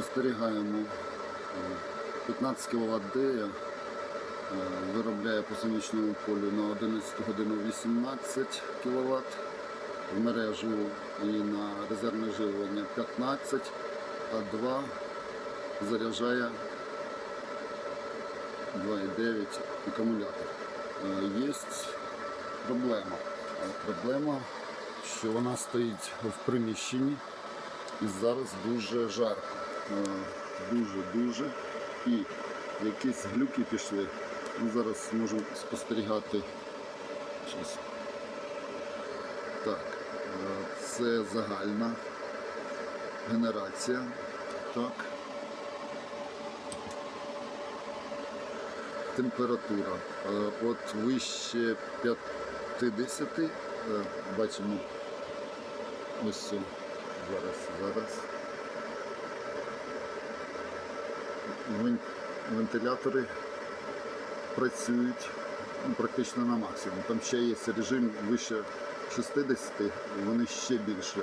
Спостерігаємо е, 15 кВт дея виробляє по сонячному полю на 11 годину 18 кВт, в мережу і на резервне живлення 15, а 2 заряджає 2,9 акумулятор. Є проблема. Е, Проблема, що вона стоїть в приміщенні і зараз дуже жарко. Дуже-дуже. І якісь глюки пішли. Ми зараз можемо спостерігати. Щас. Так, е, це загальна генерація. Так. Температура. Е, От вище 50 е, бачимо ось зараз, зараз. Вентилятори працюють практично на максимум. Там ще є режим вище 60, вони ще більше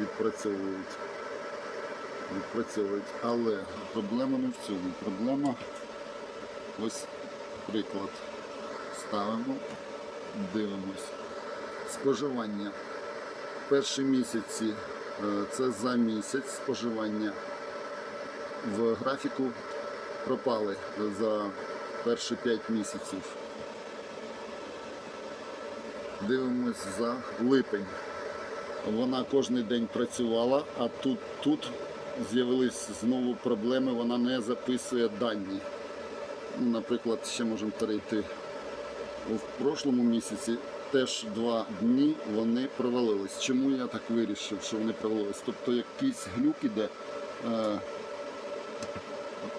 відпрацьовують. відпрацьовують. Але проблема не в цьому. Проблема ось приклад. Ставимо, дивимось. Споживання. Перші місяці е, це за місяць споживання в графіку пропали за перші 5 місяців. Дивимось за липень. Вона кожен день працювала, а тут, тут з'явились знову проблеми, вона не записує дані. Наприклад, ще можемо перейти. В прошлому місяці теж два дні вони провалились. Чому я так вирішив, що вони провалились? Тобто якийсь глюк іде.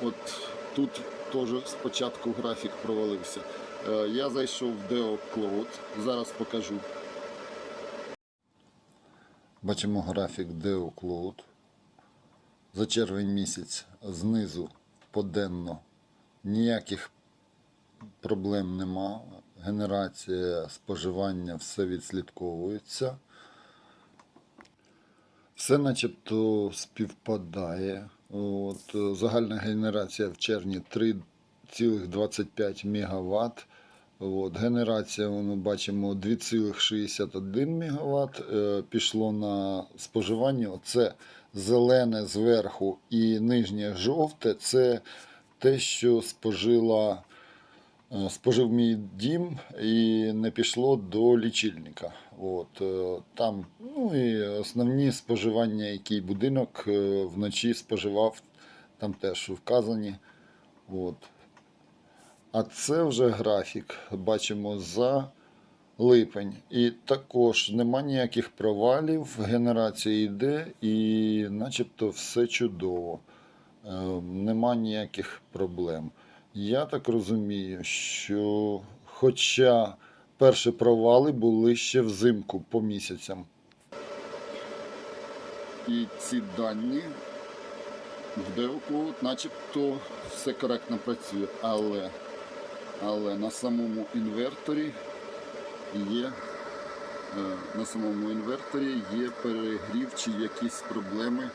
От тут теж спочатку графік провалився. Е, Я зайшов в Deo Cloud, зараз покажу. Бачимо графік Deo Cloud. За червень місяць знизу поденно ніяких проблем нема. Генерація, споживання, все відслідковується. Все начебто співпадає. От, е, загальна генерація в червні 3,25 МВт. От, генерація, ми бачимо 2,61 МВт. Е, пішло на споживання. Це зелене зверху і нижнє жовте це те, що спожила, спожив мій дім і не пішло до лічильника. От, е, там, ну і основні споживання, який будинок е, вночі споживав, там теж вказані. От. А це вже графік, бачимо за липень. І також нема ніяких провалів, генерація йде і начебто все чудово. Е, Нема ніяких проблем. Я так розумію, що хоча перші провали були ще взимку по місяцям. І ці дані в DeoCloud начебто все коректно працює, але, але на самому інверторі є е, на самому інверторі є перегрів чи якісь проблеми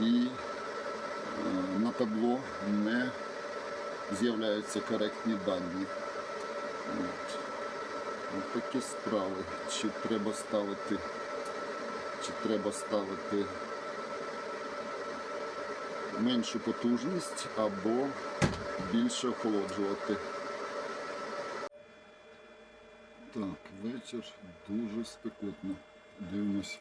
і е, на табло не з'являються коректні дані. От. От такі справи. Чи треба ставити, чи треба ставити меншу потужність або більше охолоджувати. Так, вечір дуже спекотно. Дивимось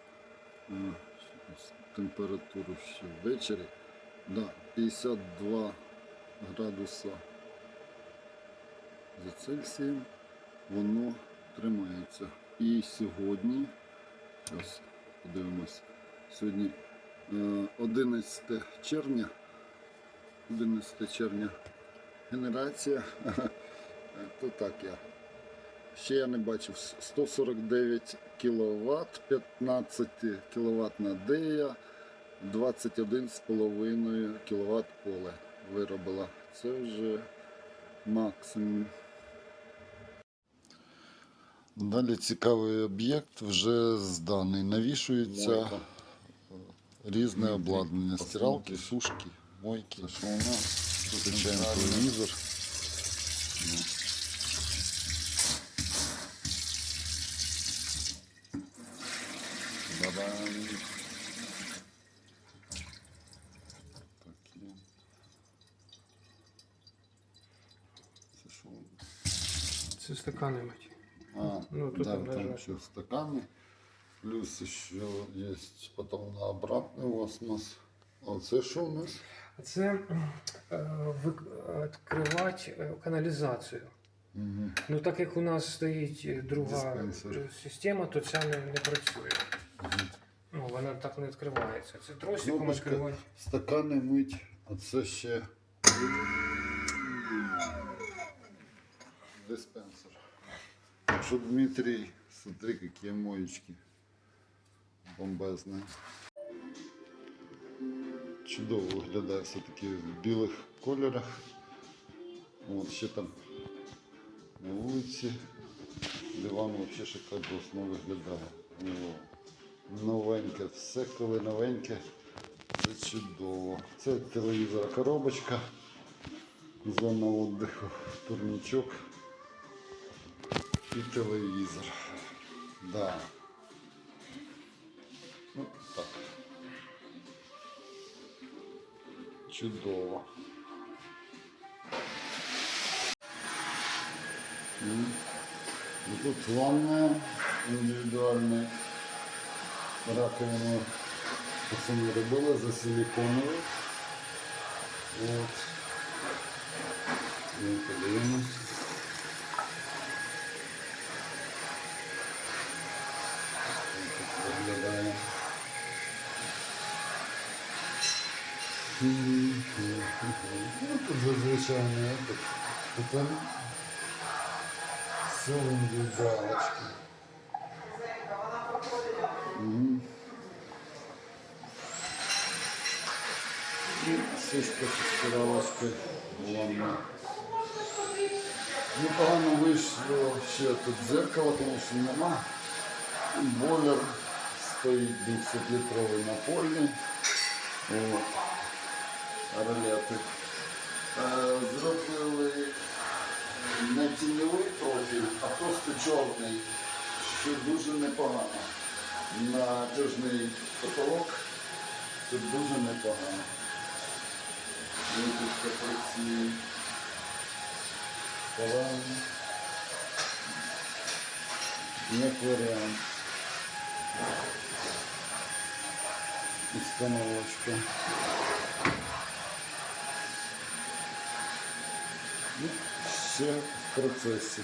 температуру ще ввечері. Да, 52 градуса за Цельсієм воно тримається. І сьогодні, зараз подивимось, сьогодні е, 11 червня, 11 червня генерація, то так я. Ще я не бачив 149 кВт, 15 кВт на дея, 21,5 кВт поле виробила. Це вже максимум. Далі цікавий об'єкт вже зданий. Навішується різне обладнання, стиралки, сушки. Мойки. Це що у нас? Йде телевізор. Ну. Ба-бам. Такі. Це що? Це стакани мать. А, Ну, тут да, там еще стаканы. Плюс еще есть потом на обратный осмос. А це що у нас? А це е, відкривати е, каналізацію. Угу. Ну так як у нас стоїть е, друга Диспенсер. система, то ця не, не працює. Ну, вона так не відкривається. Це тросиком відкривати. Стакани мить, а це ще диспенсер. Що Дмитрий, смотри, какие моечки. Бомбезні. Чудово виглядає все-таки в білих кольорах. От ще там на вулиці. Диван взагалі шикарно виглядає. О, новеньке, все коли новеньке. Це чудово. Це телевізор коробочка. Зона віддиху, турнічок і телевізор. Да. Ну, так. Чудово. Ну, Тут ванная индивидуальная. Раковину пацаны робили за силиконовий. От. Ми подивимось. Ось так виглядає. Ну, тут зазвичай не тут. Тут все в індивідуалочки. Мгм. И сушка со стиралочкой ванна. Непогано вийшло ще тут дзеркало, конечно, нема. І Бойлер стоїть 200-літровий напольний. От. Ролети. Е, Зробили не тіньовий профіль, а просто чорний, що дуже непогано. Натяжний потолок це дуже непогано. Витяжка працює. Погано. Як варіант. Установочка. Ну, ще в процесі.